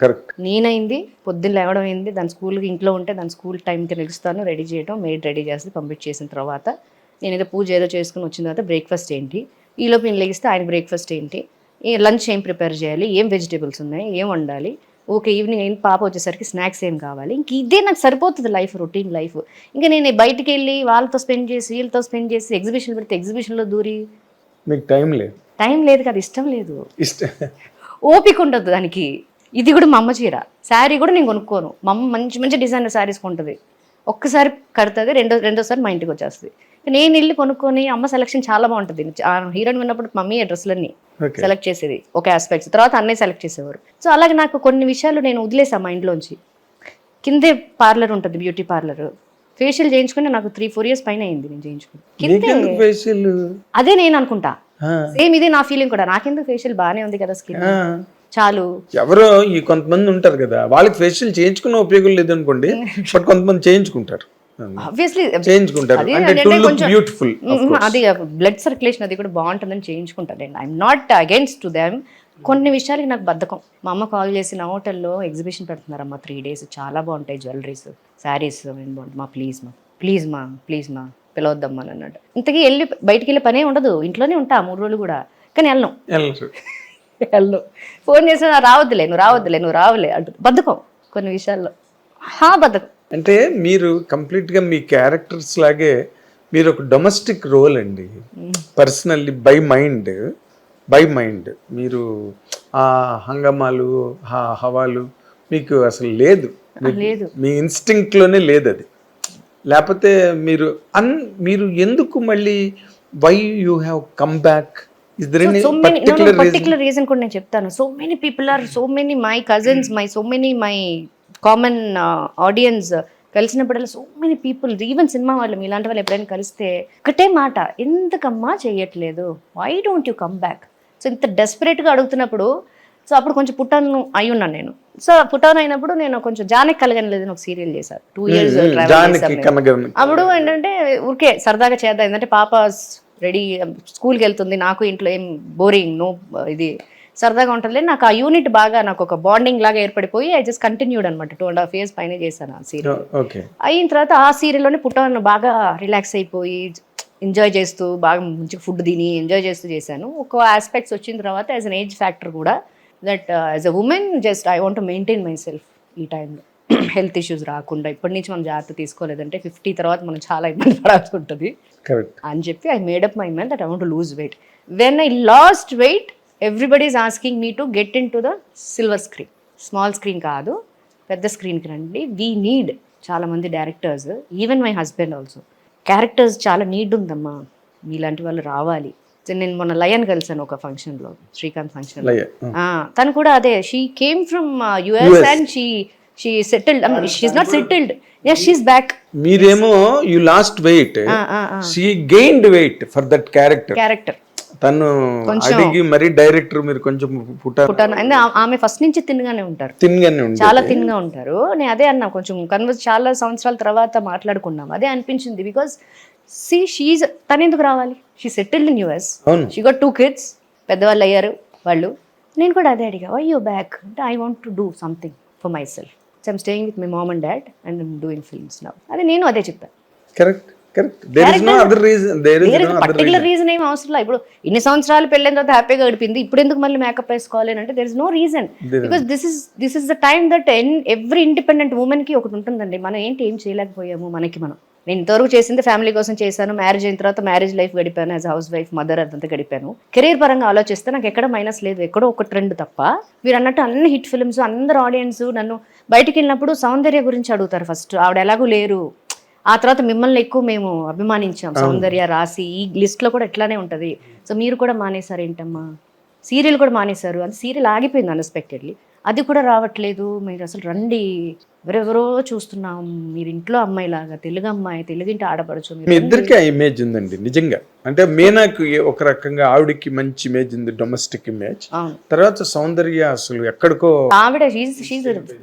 Correct. నేనైంది పొద్దున్న లేవడం అయింది దాని స్కూల్కి ఇంట్లో ఉంటే దాని స్కూల్ టైంకి నిలుస్తాను రెడీ చేయడం మేడ్ రెడీ చేసి పంపించేసిన తర్వాత నేను ఏదో పూజ ఏదో చేసుకుని వచ్చిన తర్వాత బ్రేక్ఫాస్ట్ ఏంటి ఈలోపు నేను లెగిస్తే ఆయన బ్రేక్ఫాస్ట్ ఏంటి లంచ్ ఏం ప్రిపేర్ చేయాలి ఏం వెజిటేబుల్స్ ఉన్నాయి ఏం వండాలి ఓకే ఈవినింగ్ అయిన పాప వచ్చేసరికి స్నాక్స్ ఏం కావాలి ఇంక ఇదే నాకు సరిపోతుంది లైఫ్ రొటీన్ లైఫ్. ఇంకా నేను బయటికి వెళ్ళి వాళ్ళతో స్పెండ్ చేసి వీళ్ళతో స్పెండ్ చేసి ఎగ్జిబిషన్ పెడితే ఎగ్జిబిషన్లో దూరి. మీకు టైం లేదు. టైం లేదు కదా ఇష్టం లేదు. ఇష్టం ఓపిక ఉండదు దానికి. ఇది కూడా మా అమ్మ చీర. శారీ కూడా నేను కొనుక్కోను. మా అమ్మ మంచి మంచి డిజైనర్ శారీస్ కొంటుంది. ఒక్కసారి కడుతుంది రెండో రెండోసారి మా ఇంటికి వచ్చేస్తుంది. నేను వెళ్ళి కొనుక్కొని అమ్మ సెలెక్షన్ చాలా బాగుంటుంది. హీరోయిన్ విన్నప్పుడు మమ్మీ డ్రెస్సులన్నీ సెలెక్ట్ చేసేది ఒక ఆస్పెక్ట్స్ తర్వాత అన్నయ్య సెలెక్ట్ చేసేవారు. సో అలాగే నాకు కొన్ని విషయాలు నేను వదిలేసా మా ఇంట్లోంచి. కిందే పార్లర్ ఉంటుంది బ్యూటీ పార్లర్ ఫేషియల్ చేయించుకుని నాకు త్రీ ఫోర్ ఇయర్స్ పైన అయింది నేను చేయించుకుని. కిందే అదే నేను అనుకుంటా. సేమ్ ఇది నా ఫీలింగ్ కూడా. నాకెందుకు ఫేషియల్ బాగానే ఉంది కదా స్కిన్ చాలు. ఎవరో ఈ కొంతమంది ఉంటారు కదా వాళ్ళకి ఫేషియల్ చేయించుకున్న ఉపయోగం లేదు అనుకోండి బట్ కొంతమంది చేయించుకుంటారు. చేయించుకుంటారు. బ్యూటిఫుల్ అది బ్లడ్ సర్క్యులేషన్ అది కూడా బాగుంటుందని చేయించుకుంటాను నేను. I'm not against to them కొన్ని విషయాలకి నాకు బద్ధకం. మా అమ్మ కాల్ చేసి నా హోటల్లో ఎగ్జిబిషన్ పెడుతున్నారమ్మా త్రీ డేస్ చాలా బాగుంటాయి జ్యువెలరీస్ శారీస్ బాగుంటాయి? మా ప్లీజ్ మా ప్లీజ్ మా ప్లీజ్ మా పిలవద్దమ్మా అని అన్నాడు ఇంతకీ వెళ్ళి బయటికి వెళ్ళే పనే ఉండదు. ఇంట్లోనే ఉంటా మూడు రోజులు కూడా. కానీ వెళ్ళను. వెళ్ళను ఫోన్ చేసినా రావద్దులే నువ్వు రావద్దులే నువ్వు రావులే అంటు బద్ధకం కొన్ని విషయాల్లో. హా బద్ధకం. అంటే మీరు కంప్లీట్గా మీ క్యారెక్టర్స్ లాగే మీరు ఒక డొమెస్టిక్ రోల్ అండి. Personally by mind by mind. మీరు ఆ హంగమాలు ఆ హవాలు మీకు అసలు లేదు. మీ ఇన్స్టింక్ట్లోనే లేదు అది. లేకపోతే మీరు అన్ మీరు ఎందుకు మళ్ళీ why you have come back particular reason కూడా నేను చెప్తాను. So many people are so many my cousins my so many my common audience కలిసినప్పుడల్లా so many people even cinema వాళ్ళు ఇలాంటి వాళ్ళు ఎప్పుడైనా కలిస్తే ఒకటే మాట ఎందుకమ్మా చేయట్లేదు? Why don't you come back so ఇంత డెస్పరేట్గా అడుగుతున్నప్పుడు సో అప్పుడు కొంచెం పుట్టాను అయి ఉన్నాను నేను. సో పుట్టాను అయినప్పుడు నేను కొంచెం జానకి కలగనలేదు ఒక సీరియల్ చేశాను టూ ఇయర్స్ అప్పుడు ఏంటంటే ఊరికే సరదాగా చేద్దాం ఏంటంటే పాప రెడీ స్కూల్కి వెళ్తుంది. నాకు ఇంట్లో ఏం బోరింగ్ నో ఇది సరదాగా ఉంటుంది నాకు ఆ యూనిట్ బాగా నాకు ఒక బాండింగ్ లాగా ఏర్పడిపోయి ఐ జస్ట్ కంటిన్యూడ్ అనమాట టూ అండ్ హాఫ్ ఇయర్స్ పైన చేశాను ఆ సీరియల్. ఓకే. అయిన తర్వాత ఆ సీరియల్లోనే పుట్టాను. బాగా రిలాక్స్ అయిపోయి ఎంజాయ్ చేస్తూ బాగా మంచి ఫుడ్ తిని ఎంజాయ్ చేస్తూ చేశాను. ఒక ఆస్పెక్ట్స్ వచ్చిన తర్వాత యాజ్ అన్ ఏజ్ ఫ్యాక్టర్ కూడా that as a woman just I want maintain my self ఈ టైంలో. హెల్త్ ఇష్యూస్ రాకుండా ఇప్పటి నుంచి మనం జాగ్రత్త తీసుకోలేదంటే ఫిఫ్టీ తర్వాత మనం చాలా ఇబ్బంది పడాల్సి ఉంటుంది అని చెప్పి I made up my mind that I want lose weight when I lost weight everybody is asking me to get into the silver screen small screen కాదు పెద్ద స్క్రీన్కి రండి. వీ నీడ్ చాలా మంది directors even my husband also characters చాలా need ఉందమ్మా. మీలాంటి వాళ్ళు రావాలి. నేను మొన్న లయన్ కలిసాను ఒక ఫంక్షన్లో శ్రీకాంత్ ఫంక్షన్ తను కూడా అదే she came from US and she she settled she's not settled yes she's back మీరేమో you lost weight she gained weight for that character character తను అడిగి మరి డైరెక్టర్ మీరు కొంచెం పుట్టారు. పుట్టాను ఆమె ఫస్ట్ నుంచి తిన్నగానే ఉంటారు. తిన్గానే ఉంది చాలా థిన్గా ఉంటారు. నేను అదే అన్నా కొంచెం కన్వర్స్ చాలా సంవత్సరాల తర్వాత మాట్లాడుకున్నాం. అదే అనిపించింది బికాస్ సి షీజ్ తను ఎందుకు రావాలి? She settled in US she got two kids పెద్దవాళ్ళు అయ్యారు వాళ్ళు. నేను కూడా అదే అడిగా వై యూ బ్యాక్ అంటే I want to do something for my self I'm staying with my mom and dad and I'm doing films now అదే నేను అదే చెప్పాను. Correct correct there is no other reason there is no other particular reason ఏం అవసరం లేదు. ఇప్పుడు ఇన్ని సంవత్సరాలు పెళ్ళైన తర్వాత హ్యాపీగా గడిపింది ఇప్పుడు ఎందుకు మళ్ళీ మేకప్ వేసుకోవాలి అని అంటే there is no reason because this is this is the time that every independent ఉమెన్కి ఒకటి ఉంటుందండి. మనం ఏంటి ఏం చేయలేకపోయాము మనకి మనం. నేను ఇంతవరకు చేసింది ఫ్యామిలీ కోసం చేశాను. మ్యారేజ్ అయిన తర్వాత మ్యారేజ్ లైఫ్ గడిపాను. యాజ్ హౌస్ వైఫ్ మదర్ అదంతా గడిపాను. కెరీర్ పరంగా ఆలోచిస్తే నాకు ఎక్కడ మైనస్ లేదు. ఎక్కడో ఒక ట్రెండ్ తప్ప. మీరు అన్నట్టు అన్ని హిట్ ఫిల్మ్స్ అందరు ఆడియన్స్ నన్ను బయటికి వెళ్ళినప్పుడు సౌందర్య గురించి అడుగుతారు ఫస్ట్ ఆవిడ ఎలాగూ లేరు. ఆ తర్వాత మిమ్మల్ని ఎక్కువ మేము అభిమానించాం. సౌందర్య రాసి ఈ లిస్ట్లో కూడా ఇట్లానే ఉంటది. సో మీరు కూడా మానేశారు ఏంటమ్మా సీరియల్ కూడా మానేశారు. అది సీరియల్ ఆగిపోయింది అన్ఎక్స్పెక్టెడ్లీ అది కూడా రావట్లేదు. మీరు అసలు రండి. ఎవరెవరో చూస్తున్నాం మీరు ఇంట్లో అమ్మాయి లాగా తెలుగు అమ్మాయి తెలుగింటి ఆడపడచ్చు మీ ఇద్దరికి ఆ ఇమేజ్ ఉందండి నిజంగా. అంటే మీనాకు ఒక రకంగా ఆవిడకి మంచి ఇమేజ్ ఉంది డొమెస్టిక్ ఇమేజ్ తర్వాత సౌందర్య అసలు ఎక్కడికో ఆవిడ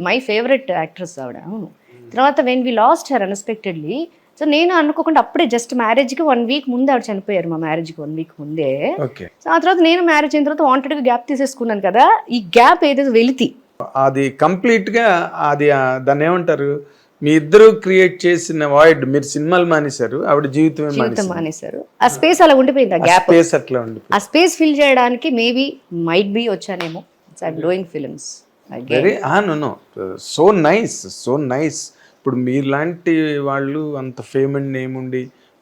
మై ఫేవరెట్ యాక్ట్రెస్ ఆవిడ అవును. తర్వాత when we lost her unexpectedly so నేను అనుకోకుండా అప్పుడే జస్ట్ మ్యారేజ్కి వన్ వీక్ ముందే ఆవిడ చనిపోయారు మా మ్యారేజ్కి వన్ వీక్ ముందే. సో ఆ తర్వాత నేను మ్యారేజ్ అయిన తర్వాత వాంటెడ్గా గ్యాప్ తీసేసుకున్నాను కదా ఈ గ్యాప్ ఏదైతే వెలితి. అది కంప్లీట్గా అది దాన్ని ఏమంటారు? మీ ఇద్దరు క్రియేట్ చేసిన వాయిడ్ మీరు సినిమాలు మానేశారు ఆవిడ జీవితమే జీవితం మానేశారు. ఆ స్పేస్ అలా ఉండిపోయింది ఆ గ్యాప్ స్పేస్ అట్లా ఉంది ఆ స్పేస్ ఫిల్ చేయడానికి maybe might be వచ్చానేమో. I'm doing films very no so nice so nice ఇప్పుడు మీలాంటి వాళ్ళు అంత ఫేమ్ అండ్ నేమ్ ఉండి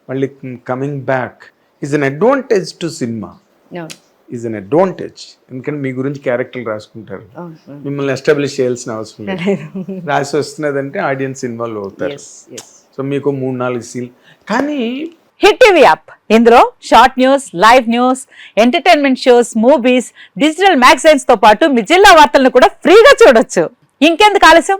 మళ్ళీ coming back is an advantage to cinema is an advantage ఎందుకంటే మీ గురించి క్యారెక్టర్లు రాసుకుంటారు. మిమ్మల్ని ఎస్టాబ్లిష్ చేయాల్సిన అవసరం లేదు. రాసి వస్తున్నదంటే ఆడియన్స్ ఇన్వాల్వ్ అవుతారు. సో మీకు మూడు నాలుగు సీల్ కానీ హిట్ టీవీ యాప్ ఇందులో short news live news entertainment shows movies digital మ్యాగజైన్స్తో పాటు మీ జిల్లా వార్తలను కూడా ఫ్రీగా చూడొచ్చు. ఇంకెందుకు ఆలస్యం?